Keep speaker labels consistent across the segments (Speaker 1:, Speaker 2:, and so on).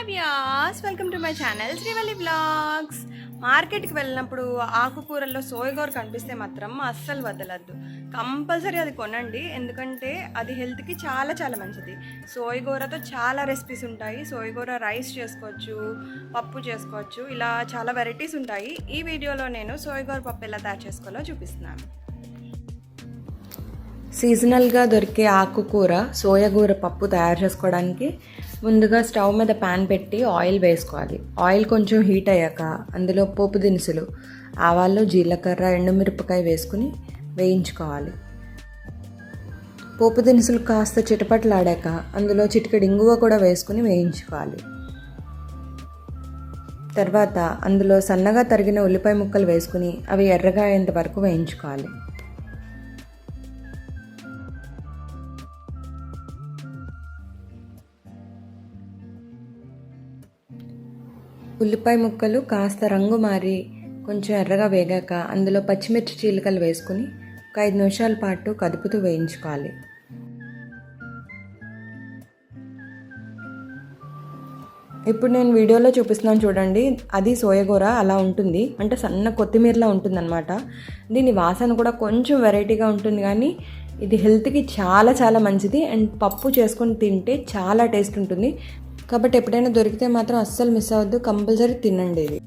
Speaker 1: Hi welcome to my channel Srivalli blogs మార్కెట్కి వెళ్ళినప్పుడు ఆకుకూరల్లో సోయగూర కనిపిస్తే మాత్రం అస్సలు వదలద్దు. కంపల్సరీ అది కొనండి. ఎందుకంటే అది హెల్త్కి చాలా చాలా మంచిది. సోయగూరతో చాలా రెసిపీస్ ఉంటాయి. సోయగూర రైస్ చేసుకోవచ్చు పప్పు చేసుకోవచ్చు ఇలా చాలా వెరైటీస్ ఉంటాయి. ఈ వీడియోలో నేను సోయగూర పప్పు ఎలా తయారు చేసుకోవాలో చూపిస్తున్నాను.
Speaker 2: సీజనల్గా దొరికే ఆకుకూర సోయగూర పప్పు తయారు చేసుకోవడానికి ముందుగా స్టవ్ మీద ప్యాన్ పెట్టి ఆయిల్ వేసుకోవాలి. ఆయిల్ కొంచెం హీట్ అయ్యాక అందులో పోపు దినుసులు ఆవాలు జీలకర్ర ఎండుమిరపకాయ వేసుకుని వేయించుకోవాలి. పోపు దినుసులు కాస్త చిటపట్లాడాక అందులో చిటికెడు ఇంగువ కూడా వేసుకుని వేయించుకోవాలి. తర్వాత అందులో సన్నగా తరిగిన ఉల్లిపాయ ముక్కలు వేసుకుని అవి ఎర్రగా అయ్యేంత వరకు వేయించుకోవాలి. ఉల్లిపాయ ముక్కలు కాస్త రంగు మారి కొంచెం ఎర్రగా వేగాక అందులో పచ్చిమిర్చి చీలికలు వేసుకుని ఒక ఐదు నిమిషాల పాటు కదుపుతూ వేయించుకోవాలి. ఇప్పుడు నేను వీడియోలో చూపిస్తున్నాను చూడండి. అది సోయగూర అలా ఉంటుంది. అంటే సన్న కొత్తిమీరలా ఉంటుందన్నమాట. దీని వాసన కూడా కొంచెం వెరైటీగా ఉంటుంది కానీ ఇది హెల్త్కి చాలా చాలా మంచిది. అండ్ పప్పు చేసుకొని తింటే చాలా టేస్ట్ ఉంటుంది. కాబట్టి ఎప్పుడైనా దొరికితే మాత్రం అస్సలు మిస్ అవ్వద్దు. కంపల్సరీ తినండి ఇది.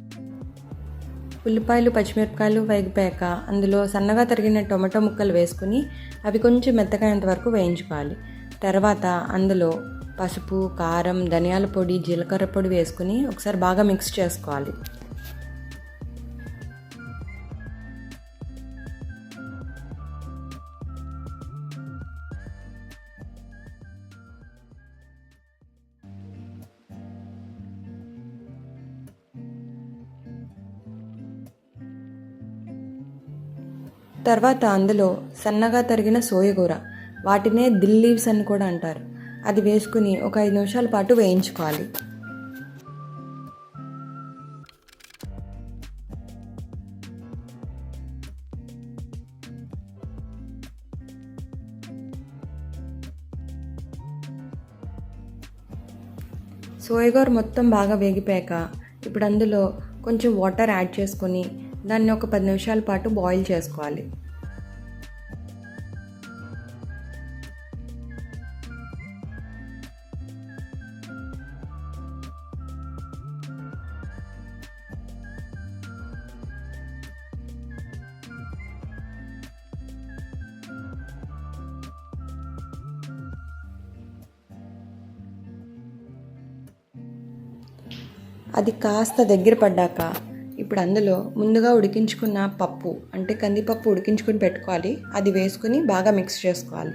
Speaker 2: ఉల్లిపాయలు పచ్చిమిరపకాయలు వేగిపోయాక అందులో సన్నగా తరిగిన టొమాటో ముక్కలు వేసుకుని అవి కొంచెం మెత్తగాయంత వరకు వేయించుకోవాలి. తర్వాత అందులో పసుపు కారం ధనియాల పొడి జీలకర్ర పొడి వేసుకుని ఒకసారి బాగా మిక్స్ చేసుకోవాలి. తర్వాత అందులో సన్నగా తరిగిన సోయగూర వాటినే దిల్ లీవ్స్ అని కూడా అంటారు. అది వేసుకుని ఒక ఐదు నిమిషాల పాటు వేయించుకోవాలి. సోయగూర మొత్తం బాగా వేగిపోయాక ఇప్పుడు అందులో కొంచెం వాటర్ యాడ్ చేసుకొని దాన్ని ఒక పది నిమిషాల పాటు బాయిల్ చేసుకోవాలి. అది కాస్త దగ్గర పడ్డాక ఇప్పుడు అందులో ముందుగా ఉడికించుకున్న పప్పు అంటే కందిపప్పు ఉడికించుకుని పెట్టుకోవాలి. అది వేసుకుని బాగా మిక్స్ చేసుకోవాలి.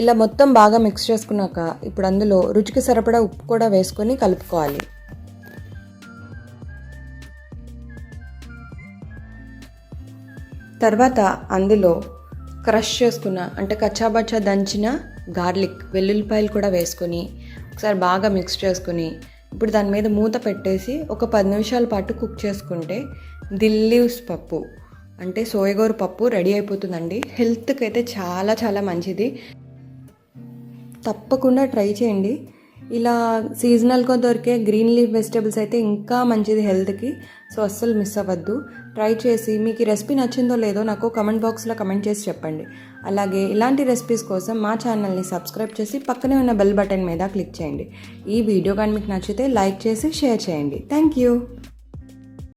Speaker 2: ఇలా మొత్తం బాగా మిక్స్ చేసుకున్నాక ఇప్పుడు అందులో రుచికి సరిపడా ఉప్పు కూడా వేసుకొని కలుపుకోవాలి. తర్వాత అందులో క్రష్ చేసుకున్న అంటే కచ్చాబచ్చా దంచిన గార్లిక్ వెల్లుల్లిపాయలు కూడా వేసుకొని ఒకసారి బాగా మిక్స్ చేసుకుని ఇప్పుడు దాని మీద మూత పెట్టేసి ఒక పది నిమిషాల పాటు కుక్ చేసుకుంటే దిల్లీవ్స్ పప్పు అంటే సోయగూర పప్పు రెడీ అయిపోతుందండి. హెల్త్కి అయితే చాలా చాలా మంచిది. తప్పకుండా ట్రై చేయండి. ఇలా సీజనల్గా దొరికే గ్రీన్ లీఫ్ వెజిటేబుల్స్ అయితే ఇంకా మంచిది హెల్త్కి. సో అస్సలు మిస్ అవ్వద్దు. ట్రై చేసి మీకు ఈ రెసిపీ నచ్చిందో లేదో నాకు కమెంట్ బాక్స్లో కమెంట్ చేసి చెప్పండి. అలాగే ఇలాంటి రెసిపీస్ కోసం మా ఛానల్ని సబ్స్క్రైబ్ చేసి పక్కనే ఉన్న బెల్ బటన్ మీద క్లిక్ చేయండి. ఈ వీడియో కానీ మీకు నచ్చితే లైక్ చేసి షేర్ చేయండి. Thank you